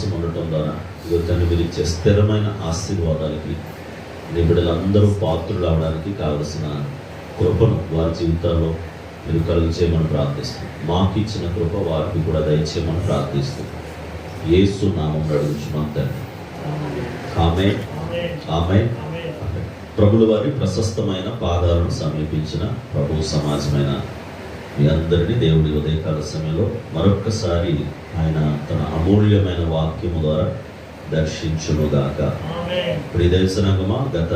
విశ్వాసం ఉండటం ద్వారా ఇదిగో తండ్రి మీరు ఇచ్చే స్థిరమైన ఆశీర్వాదాలకి నీ బిడ్డలందరూ పాత్రులు అవడానికి కావలసిన కృపను వారి జీవితాల్లో మీరు కలుగు చేయమని ప్రార్థిస్తున్నాం మాకు ఇచ్చిన కృప వారికి కూడా దయచేయమని ప్రార్థిస్తున్నాం యేసు నామం అడుగుచున్నాం తండ్రి. ఆమె ఆమె ప్రభుల వారి ప్రశస్తమైన పాదాలను సమీపించిన ప్రభు సమాజమైన మీ అందరినీ దేవుడి ఉదయకాల సమయంలో మరొక్కసారి ఆయన తన అమూల్యమైన వాక్యము ద్వారా దర్శించునుగాక. ప్రియ దర్శనంగమా గత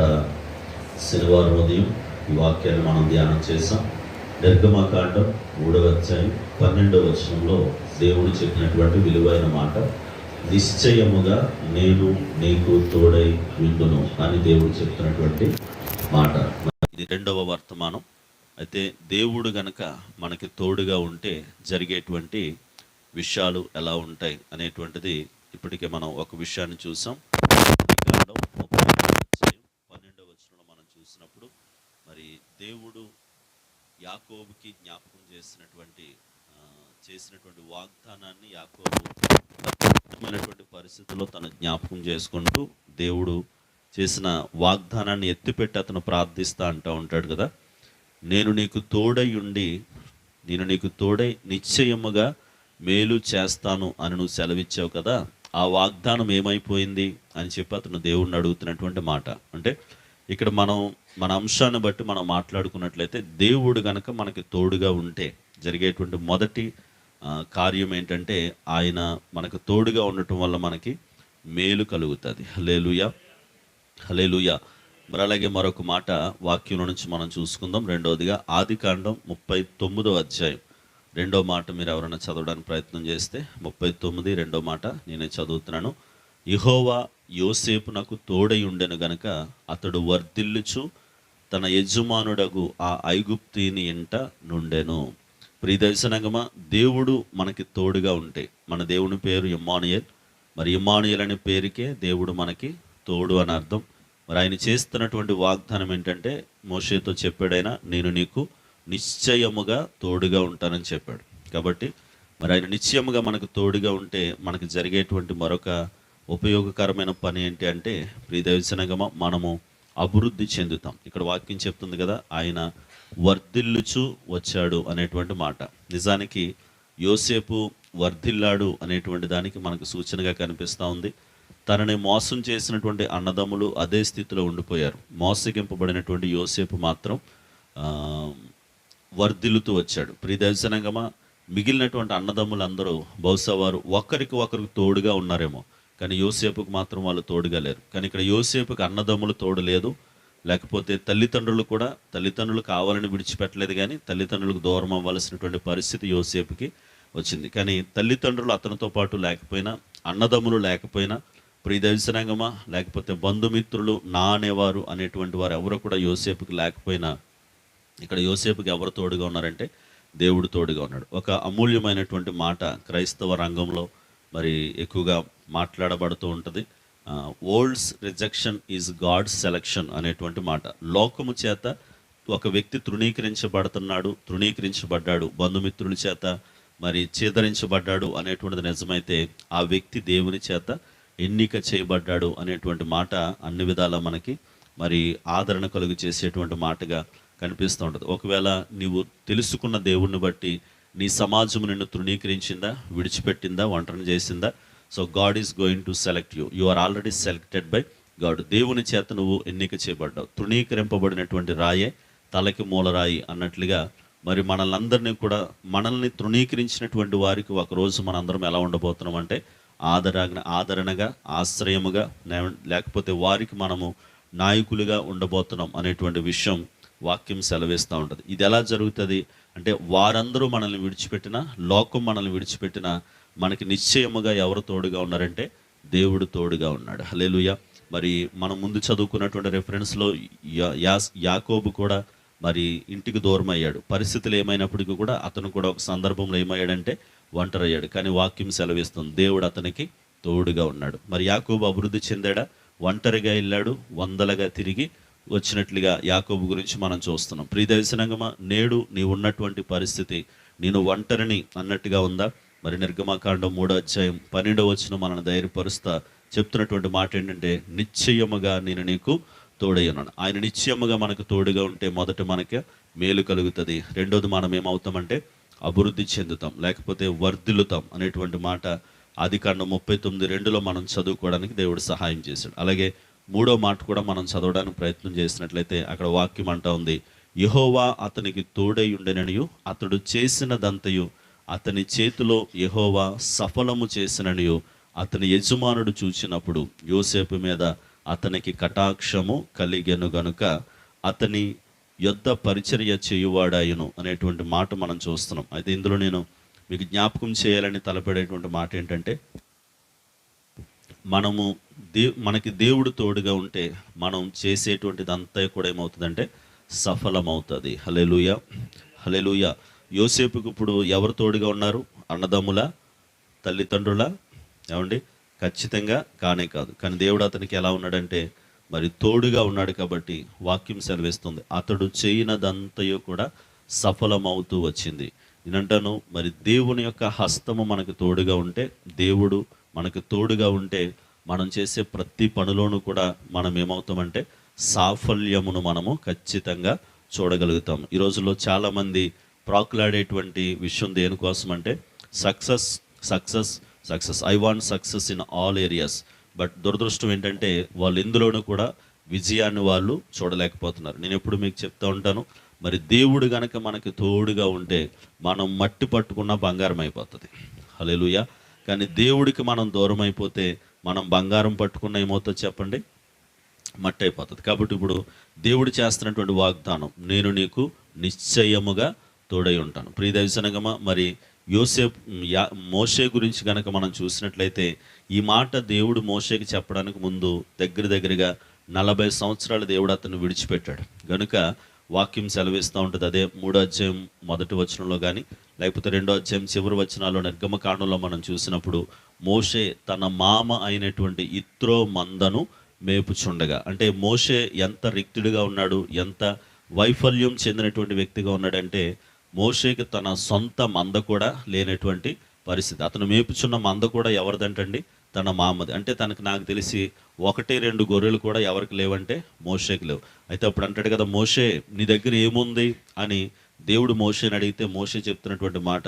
శనివారం ఉదయం ఈ వాక్యాన్ని మనం ధ్యానం చేసాం నిర్గమకాండం మూడవ అధ్యాయం పన్నెండవ వచనంలో దేవుడు చెప్పినటువంటి విలువైన మాట నిశ్చయముగా నేను నీకు తోడై ఉండును అని దేవుడు చెప్తున్నటువంటి మాట. ఇది రెండవ వర్తమానం. అయితే దేవుడు గనక మనకి తోడుగా ఉంటే జరిగేటువంటి విషయాలు ఎలా ఉంటాయి అనేటువంటిది ఇప్పటికే మనం ఒక విషయాన్ని చూసాం. పన్నెండవ వచనంలో మనం చూసినప్పుడు మరి దేవుడు యాకోబుకి జ్ఞాపకం చేసినటువంటి చేసినటువంటి వాగ్దానాన్ని యాకోబు కఠినమైనటువంటి పరిస్థితుల్లో తను జ్ఞాపకం చేసుకుంటూ దేవుడు చేసిన వాగ్దానాన్ని ఎత్తిపెట్టి అతను ప్రార్థిస్తా అంటూ ఉంటాడు కదా. నేను నీకు తోడై ఉండి నేను నీకు తోడై నిశ్చయముగా మేలు చేస్తాను అని నువ్వు సెలవిచ్చావు కదా ఆ వాగ్దానం ఏమైపోయింది అని చెప్పి అతను దేవుణ్ణి అడుగుతున్నటువంటి మాట. అంటే ఇక్కడ మనం మన అంశాన్ని బట్టి మనం మాట్లాడుకున్నట్లయితే దేవుడు గనక మనకి తోడుగా ఉంటే జరిగేటువంటి మొదటి కార్యం ఏంటంటే ఆయన మనకు తోడుగా ఉండటం వల్ల మనకి మేలు కలుగుతుంది. హలేలుయా హలేలుయా మరి అలాగే మరొక మాట వాక్యంలో నుంచి మనం చూసుకుందాం. రెండవదిగా ఆది కాండం ముప్పై తొమ్మిదో అధ్యాయం. రెండో మాట మీరు ఎవరైనా చదవడానికి ప్రయత్నం చేస్తే ముప్పై తొమ్మిది రెండో మాట నేనే చదువుతున్నాను. ఇహోవా యోసేపు నాకు తోడై ఉండెను గనక అతడు వర్ధిల్లుచు తన యజమానుడగు ఆ ఐగుప్తిని ఇంట నుండెను. ప్రియదర్శనగమ దేవుడు మనకి తోడుగా ఉంటే మన దేవుని పేరు ఇమ్మానుయల్. మరి ఇమ్మానుయల్ అనే పేరుకే దేవుడు మనకి తోడు అని అర్థం. మరి ఆయన చేస్తున్నటువంటి వాగ్దానం ఏంటంటే మోషేతో చెప్పాడైనా నేను నీకు నిశ్చయముగా తోడుగా ఉంటానని చెప్పాడు. కాబట్టి మరి ఆయన నిశ్చయముగా మనకు తోడుగా ఉంటే మనకు జరిగేటువంటి మరొక ఉపయోగకరమైన పని ఏంటి అంటే ప్రియదర్శనంగమా మనము అభివృద్ధి చెందుతాం. ఇక్కడ వాక్యం చెప్తుంది కదా ఆయన వర్ధిల్లుచు వచ్చాడు అనేటువంటి మాట. నిజానికి యోసేపు వర్ధిల్లాడు అనేటువంటి దానికి మనకు సూచనగా కనిపిస్తూ ఉంది. తనని మోసం చేసినటువంటి అన్నదమ్ములు అదే స్థితిలో ఉండిపోయారు. మోసగింపబడినటువంటి యోసేపు మాత్రం వర్ధిల్లుతూ వచ్చాడు. ప్రియదర్శనంగా మిగిలినటువంటి అన్నదమ్ములందరూ బహుశా వారు ఒకరికి ఒకరికి తోడుగా ఉన్నారేమో కానీ యోసేపుకు మాత్రం వాళ్ళు తోడుగా లేరు. కానీ ఇక్కడ యోసేపుకి అన్నదమ్ములు తోడు లేదు. లేకపోతే తల్లిదండ్రులు కూడా తల్లిదండ్రులు కావాలని విడిచిపెట్టలేదు కానీ తల్లిదండ్రులకు దూరం అవ్వాల్సినటువంటి పరిస్థితి యోసేపుకి వచ్చింది. కానీ తల్లిదండ్రులు అతనితో పాటు లేకపోయినా అన్నదమ్ములు లేకపోయినా ప్రియదర్శనంగమా లేకపోతే బంధుమిత్రులు నా అనేవారు అనేటువంటి వారు ఎవరు కూడా యోసేపుకి లేకపోయినా ఇక్కడ యోసేపుకి ఎవరు తోడుగా ఉన్నారంటే దేవుడు తోడుగా ఉన్నాడు. ఒక అమూల్యమైనటువంటి మాట క్రైస్తవ రంగంలో మరి ఎక్కువగా మాట్లాడబడుతూ ఉంటుంది. World's rejection is God's selection అనేటువంటి మాట. లోకము చేత ఒక వ్యక్తి తృణీకరించబడుతున్నాడు తృణీకరించబడ్డాడు బంధుమిత్రుల చేత మరి చేదరించబడ్డాడు అనేటువంటిది నిజమైతే ఆ వ్యక్తి దేవుని చేత ఎన్నిక చేయబడ్డాడు అనేటువంటి మాట అన్ని విధాల మనకి మరి ఆదరణ కలుగు చేసేటువంటి మాటగా కనిపిస్తూ ఉంటుంది. ఒకవేళ నీవు తెలుసుకున్న దేవుణ్ణి బట్టి నీ సమాజం నిన్ను తృణీకరించిందా విడిచిపెట్టిందా ఒంటరిని చేసిందా? So God is going to select you you are already selected by God దేవుని చేత నువ్వు ఎన్నిక చేయబడ్డావు. తృణీకరింపబడినటువంటి రాయే తలకి మూలరాయి అన్నట్లుగా మరి మనల్ని కూడా మనల్ని తృణీకరించినటువంటి వారికి ఒకరోజు మనందరం ఎలా ఉండబోతున్నాం అంటే ఆదరణ ఆదరణగా ఆశ్రయముగా లేకపోతే వారికి మనము నాయకులుగా ఉండబోతున్నాం అనేటువంటి విషయం వాక్యం సెలవేస్తూ ఉంటుంది. ఇది ఎలా జరుగుతుంది అంటే వారందరూ మనల్ని విడిచిపెట్టినా లోకం మనల్ని విడిచిపెట్టినా మనకి నిశ్చయముగా ఎవరు తోడుగా ఉన్నారంటే దేవుడు తోడుగా ఉన్నాడు. హలేలుయ మరి మనం ముందు చదువుకున్నటువంటి రెఫరెన్స్లో యా- యాస్ యాకోబు కూడా మరి ఇంటికి దూరం అయ్యాడు పరిస్థితులు ఏమైనప్పటికీ కూడా అతను కూడా ఒక సందర్భంలో ఏమయ్యాడంటే ఒంటరయ్యాడు. కానీ వాక్యం సెలవిస్తుంది. దేవుడు అతనికి తోడుగా ఉన్నాడు. మరి యాకోబు అభివృద్ధి చెందాడా? ఒంటరిగా వెళ్ళాడు. వందలుగా తిరిగి వచ్చినట్లుగా యాకోబు గురించి మనం చూస్తున్నాం. ప్రియదర్శనంగమా నేడు నీ ఉన్నటువంటి పరిస్థితి నేను ఒంటరిని అన్నట్టుగా ఉందా? మరి నిర్గమాకాండం మూడో అధ్యాయం పన్నెండవ వచ్చిన మనల్ని ధైర్యపరుస్తా చెప్తున్నటువంటి మాట ఏంటంటే నిశ్చయముగా నేను నీకు తోడయ్యున్నాను. ఆయన నిశ్చయముగా మనకు తోడుగా ఉంటే మొదట మనకి మేలు కలుగుతుంది. రెండోది మనం ఏమవుతామంటే అభివృద్ధి చెందుతాం లేకపోతే వర్ధిల్లుతాం అనేటువంటి మాట ఆది కాండం ముప్పై తొమ్మిది రెండులో మనం చదువుకోవడానికి దేవుడు సహాయం చేశాడు. అలాగే మూడో మాట కూడా మనం చదవడానికి ప్రయత్నం చేసినట్లయితే అక్కడ వాక్యం అంటా ఉంది యహోవా అతనికి తోడై ఉండెననియు అతడు చేసినదంతయు అతని చేతిలో యహోవా సఫలము చేసిననియు అతని యజమానుడు చూచినప్పుడు యోసేపు మీద అతనికి కటాక్షము కలిగెను గనుక అతని యొద్ద పరిచర్య చేయువాడాయును అనేటువంటి మాట మనం చూస్తున్నాం. అయితే ఇందులో నేను మీకు జ్ఞాపకం చేయాలని తలపడేటువంటి మాట ఏంటంటే మనము దే మనకి దేవుడు తోడుగా ఉంటే మనం చేసేటువంటిదంతా కూడా ఏమవుతుందంటే సఫలమవుతుంది. హలెలుయ హలెలుయ యోసేపుకి ఇప్పుడు ఎవరు తోడుగా ఉన్నారు? అన్నదమ్ముల తల్లిదండ్రుల? ఏమండి? ఖచ్చితంగా కానే కాదు. కానీ దేవుడు అతనికి ఎలా ఉన్నాడంటే మరి తోడుగా ఉన్నాడు కాబట్టి వాక్యం సెలవిస్తుంది. అతడు చేయనదంతయో కూడా సఫలమవుతూ వచ్చింది. నేనంటాను మరి దేవుని యొక్క హస్తము మనకు తోడుగా ఉంటే దేవుడు మనకు తోడుగా ఉంటే మనం చేసే ప్రతి పనిలోనూ కూడా మనం ఏమవుతామంటే సాఫల్యమును మనము ఖచ్చితంగా చూడగలుగుతాం. ఈ రోజుల్లో చాలామంది ప్రాకులాడేటువంటి విషయం దేనికోసం అంటే success success success I want success in all areas. But దురదృష్టం ఏంటంటే వాళ్ళు ఎందులోనూ కూడా విజయాన్ని వాళ్ళు చూడలేకపోతున్నారు. నేను ఎప్పుడు మీకు చెప్తా ఉంటాను మరి దేవుడు గనక మనకి తోడుగా ఉంటే మనం మట్టి పట్టుకున్న బంగారం అయిపోతుంది. హలేలుయ కానీ దేవుడికి మనం దూరం అయిపోతే మనం బంగారం పట్టుకున్న ఏమవుతుందో చెప్పండి? మట్టి అయిపోతుంది. కాబట్టి ఇప్పుడు దేవుడు చేస్తున్నటువంటి వాగ్దానం నేను నీకు నిశ్చయముగా తోడై ఉంటాను. ప్రియదర్శనగమ మరి యోసేపు యా మోషే గురించి కనుక మనం చూసినట్లయితే ఈ మాట దేవుడు మోషేకి చెప్పడానికి ముందు దగ్గర దగ్గరగా నలభై సంవత్సరాలు దేవుడు అతను విడిచిపెట్టాడు. గనుక వాక్యం సెలవిస్తూ ఉంటుంది. అదే మూడో అధ్యాయం మొదటి వచనంలో కానీ లేకపోతే రెండో అధ్యాయం చివరి వచనాల్లో నిర్గమకాండంలో మనం చూసినప్పుడు మోషే తన మామ అయినటువంటి ఇత్రో మందను మేపుచుండగా. అంటే మోషే ఎంత రిక్తుడిగా ఉన్నాడు ఎంత వైఫల్యం చెందినటువంటి వ్యక్తిగా ఉన్నాడంటే మోషేకి తన సొంత మంద కూడా లేనటువంటి పరిస్థితి. అతను మేపుచున్న మంద కూడా ఎవరిదంటండి? తన మామది. అంటే తనకు నాకు తెలిసి ఒకటి రెండు గొర్రెలు కూడా ఎవరికి లేవంటే మోషేకి లేవు. అయితే అప్పుడు అంటాడు కదా మోషే నీ దగ్గర ఏముంది? అని దేవుడు మోషేని అడిగితే మోషే చెప్తున్నటువంటి మాట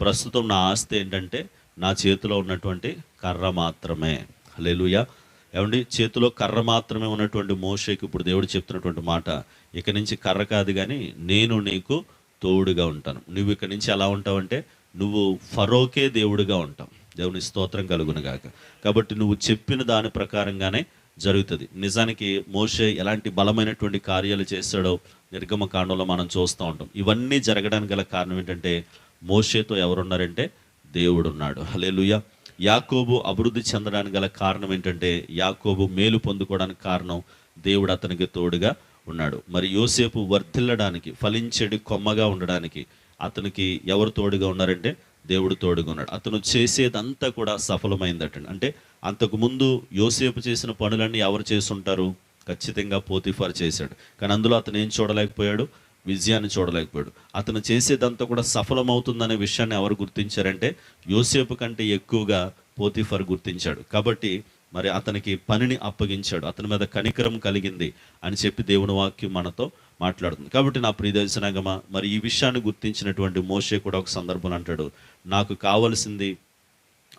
ప్రస్తుతం నా ఆస్తి ఏంటంటే నా చేతిలో ఉన్నటువంటి కర్ర మాత్రమే. హల్లెలూయా. ఏమండి? చేతిలో కర్ర మాత్రమే ఉన్నటువంటి మోషేకి ఇప్పుడు దేవుడు చెప్తున్నటువంటి మాట ఇక నుంచి కర్ర కాదు కానీ నేను నీకు తోడుగా ఉంటాను. నువ్వు ఇక్కడి నుంచి ఎలా ఉంటావంటే నువ్వు ఫరోకే దేవుడిగా ఉంటావు. దేవుని స్తోత్రం కలుగునుగాక కాబట్టి నువ్వు చెప్పిన దాని ప్రకారంగానే జరుగుతుంది. నిజానికి మోషే ఎలాంటి బలమైనటువంటి కార్యాలు చేశాడో నిర్గమ కాండంలో మనం చూస్తూ ఉంటాం. ఇవన్నీ జరగడానికి గల కారణం ఏంటంటే మోషేతో ఎవరున్నారంటే దేవుడు ఉన్నాడు హలేలుయ యాకోబు అభివృద్ధి చెందడానికి గల కారణం ఏంటంటే యాకోబు మేలు పొందుకోవడానికి కారణం దేవుడు అతనికి తోడుగా ఉన్నాడు. మరి యోసేపు వర్ధిల్లడానికి ఫలించడి కొమ్మగా ఉండడానికి అతనికి ఎవరు తోడుగా ఉన్నారంటే దేవుడు తోడుగా ఉన్నాడు. అతను చేసేదంతా కూడా సఫలమైందటండి అంటే అంతకుముందు యోసేపు చేసిన పనులన్నీ ఎవరు చేస్తుంటారు? ఖచ్చితంగా పోతిఫార్ చేశాడు. కానీ అందులో అతను ఏం చూడలేకపోయాడు? విజయాన్ని చూడలేకపోయాడు. అతను చేసేదంతా కూడా సఫలమవుతుందనే విషయాన్ని ఎవరు గుర్తించారంటే యోసేపు కంటే ఎక్కువగా పోతిఫర్ గుర్తించాడు. కాబట్టి మరి అతనికి పనిని అప్పగించాడు. అతని మీద కనికరం కలిగింది అని చెప్పి దేవుని వాక్యం మనతో మాట్లాడుతుంది. కాబట్టి నా ప్రియదర్శనగమ మరి ఈ విషయాన్ని గుర్తించినటువంటి మోషే కూడా ఒక సందర్భంలో అంటాడు నాకు కావలసింది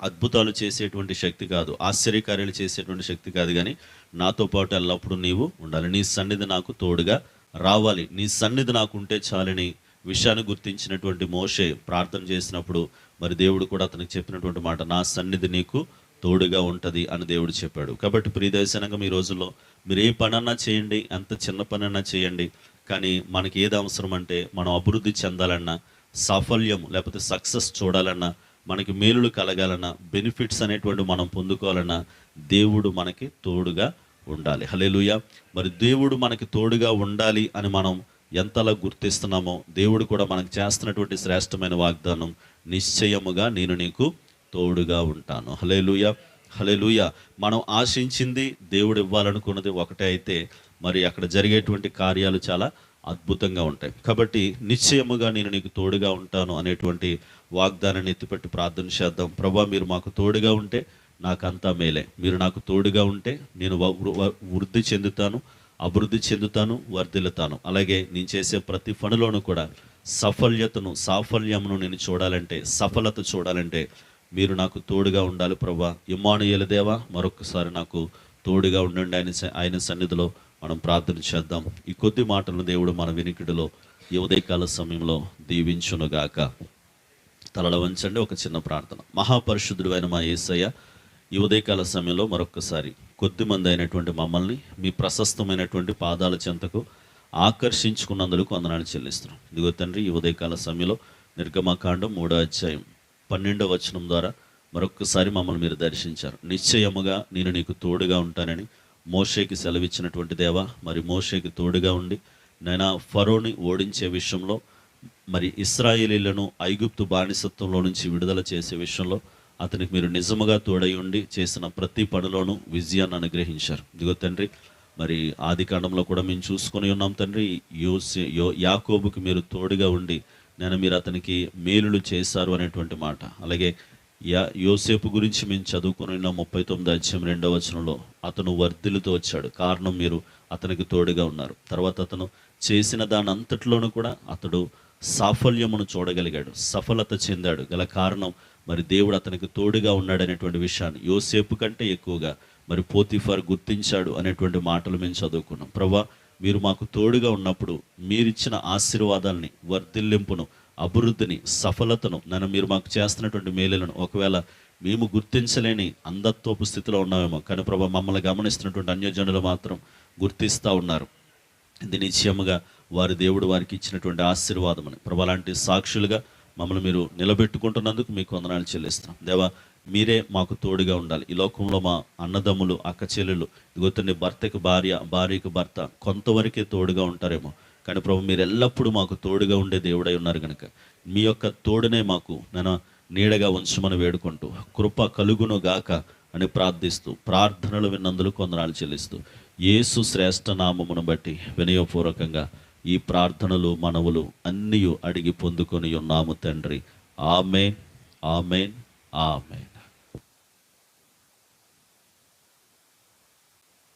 అద్భుతాలు చేసేటువంటి శక్తి కాదు ఆశ్చర్యకార్యాలు చేసేటువంటి శక్తి కాదు కానీ నాతో పాటు ఎల్లప్పుడూ నీవు ఉండాలి. నీ సన్నిధి నాకు తోడుగా రావాలి. నీ సన్నిధి నాకు ఉంటే చాలని విషయాన్ని గుర్తించినటువంటి మోషే ప్రార్థన చేసినప్పుడు మరి దేవుడు కూడా అతనికి చెప్పినటువంటి మాట నా సన్నిధి నీకు తోడుగా ఉంటుంది అని దేవుడు చెప్పాడు. కాబట్టి ప్రియదర్శనంగా ఈ రోజుల్లో మీరు ఏ పనన్నా చేయండి ఎంత చిన్న పనన్నా చేయండి కానీ మనకి ఏది అవసరం అంటే మనం అభివృద్ధి చెందాలన్నా సాఫల్యం లేకపోతే సక్సెస్ చూడాలన్నా మనకి మేలులు కలగాలన్నా బెనిఫిట్స్ అనేటువంటి మనం పొందుకోవాలన్నా దేవుడు మనకి తోడుగా ఉండాలి. హలేలుయ మరి దేవుడు మనకి తోడుగా ఉండాలి అని మనం ఎంతలా గుర్తిస్తున్నామో దేవుడు కూడా మనకు చేస్తున్నటువంటి శ్రేష్టమైన వాగ్దానం నిశ్చయముగా నేను నీకు తోడుగా ఉంటాను. హలేలుయ హలేలుయ మనం ఆశించింది దేవుడు ఇవ్వాలనుకున్నది ఒకటే అయితే మరి అక్కడ జరిగేటువంటి కార్యాలు చాలా అద్భుతంగా ఉంటాయి. కాబట్టి నిశ్చయముగా నేను నీకు తోడుగా ఉంటాను అనేటువంటి వాగ్దానాన్ని ఎత్తిపెట్టి ప్రార్థన చేద్దాం. ప్రభా మీరు మాకు తోడుగా ఉంటే నాకంతా మేలే. మీరు నాకు తోడుగా ఉంటే నేను వృద్ధి చెందుతాను అభివృద్ధి చెందుతాను వర్ధిల్లుతాను. అలాగే నేను చేసే ప్రతి పనిలోనూ కూడా సఫల్యతను సాఫల్యమును నేను చూడాలంటే సఫలత చూడాలంటే మీరు నాకు తోడుగా ఉండాలి ప్రభా ఇమ్మానుయేల దేవా మరొకసారి నాకు తోడుగా ఉండండి. ఆయన స- ఆయన సన్నిధిలో మనం ప్రార్థన చేద్దాం. ఈ కొద్ది మాటలను దేవుడు మన వినికిడిలో ఈ ఉదయకాల సమయంలో దీవించునుగాక. తలల వంచండి ఒక చిన్న ప్రార్థన. మహాపరిశుద్ధుడు అయిన మా ఏసయ్య ఈ ఉదయకాల సమయంలో మరొకసారి కొద్ది మంది అయినటువంటి మమ్మల్ని మీ ప్రశస్తమైనటువంటి పాదాల చెంతకు ఆకర్షించుకున్నందుకు వందనాలు చెల్లిస్తున్నాం. ఇదిగో తండ్రి ఈ ఉదయకాల సమయంలో నిర్గమకాండం మూడో అధ్యాయం. పన్నెండో వచనం ద్వారా మరొక్కసారి మమ్మల్ని మీరు దర్శించారు. నిశ్చయముగా నేను నీకు తోడుగా ఉంటానని మోషేకి సెలవిచ్చినటువంటి దేవా మరి మోషేకి తోడుగా ఉండి నైనా ఫరోని ఓడించే విషయంలో మరి ఇస్రాయేలీలను ఐగుప్తు బానిసత్వంలో నుంచి విడుదల చేసే విషయంలో అతనికి మీరు నిజముగా తోడై ఉండి చేసిన ప్రతి పనిలోనూ విజయాన్ని అనుగ్రహించారు. ఇదిగో తండ్రి మరి ఆది కాండంలో కూడా మేము చూసుకొని ఉన్నాం తండ్రి యోసే యో యాకోబుకి మీరు తోడుగా ఉండి నేను మీరు అతనికి మేలులు చేశారు అనేటువంటి మాట. అలాగే యా యోసేపు గురించి మేము చదువుకుని ముప్పై తొమ్మిది అధ్యాయం రెండవ వచనంలో అతను వర్ధిల్లుతో వచ్చాడు. కారణం మీరు అతనికి తోడుగా ఉన్నారు. తర్వాత అతను చేసిన దాని అంతట్లోనూ కూడా అతడు సాఫల్యమును చూడగలిగాడు. సఫలత చెందాడు. గల కారణం మరి దేవుడు అతనికి తోడుగా ఉన్నాడనేటువంటి విషయాన్ని యోసేపు కంటే ఎక్కువగా మరి పోతిఫర్ గుర్తించాడు అనేటువంటి మాటలు మేము చదువుకున్నాం. ప్రభా మీరు మాకు తోడుగా ఉన్నప్పుడు మీరిచ్చిన ఆశీర్వాదాలని వర్ధిల్లింపును అభివృద్ధిని సఫలతను నన్ను మీరు మాకు చేస్తున్నటువంటి మేలులను ఒకవేళ మేము గుర్తించలేని అంధత్వపు స్థితిలో ఉన్నామేమో కానీ ప్రభా మమ్మల్ని గమనిస్తున్నటువంటి అన్యజనులు మాత్రం గుర్తిస్తూ ఉన్నారు. ఇది నిశ్చయముగా వారి దేవుడు వారికి ఇచ్చినటువంటి ఆశీర్వాదమని. ప్రభా లాంటి సాక్షులుగా మమ్మల్ని మీరు నిలబెట్టుకుంటున్నందుకు మీకు వందనాలు చెల్లిస్తున్నాం. దేవా మీరే మాకు తోడుగా ఉండాలి. ఈ లోకంలో మా అన్నదమ్ములు అక్కచెల్లెలు ఇదిగోతుంది భర్తకి భార్య భార్యకు భర్త కొంతవరకే తోడుగా ఉంటారేమో. కానీ ప్రభు మీరు ఎల్లప్పుడూ మాకు తోడుగా ఉండే దేవుడై ఉన్నారు కనుక మీ యొక్క తోడునే మాకు నేను నీడగా ఉంచమని వేడుకుంటూ కృప కలుగును గాక అని ప్రార్థిస్తూ ప్రార్థనలు విన్నందులు కొందనాలు చెల్లిస్తూ యేసు శ్రేష్ఠ నామమును బట్టి వినయపూర్వకంగా ఈ ప్రార్థనలు మనవులు అన్నీ అడిగి పొందుకొని ఉన్నాము తండ్రి. Amen amen amen.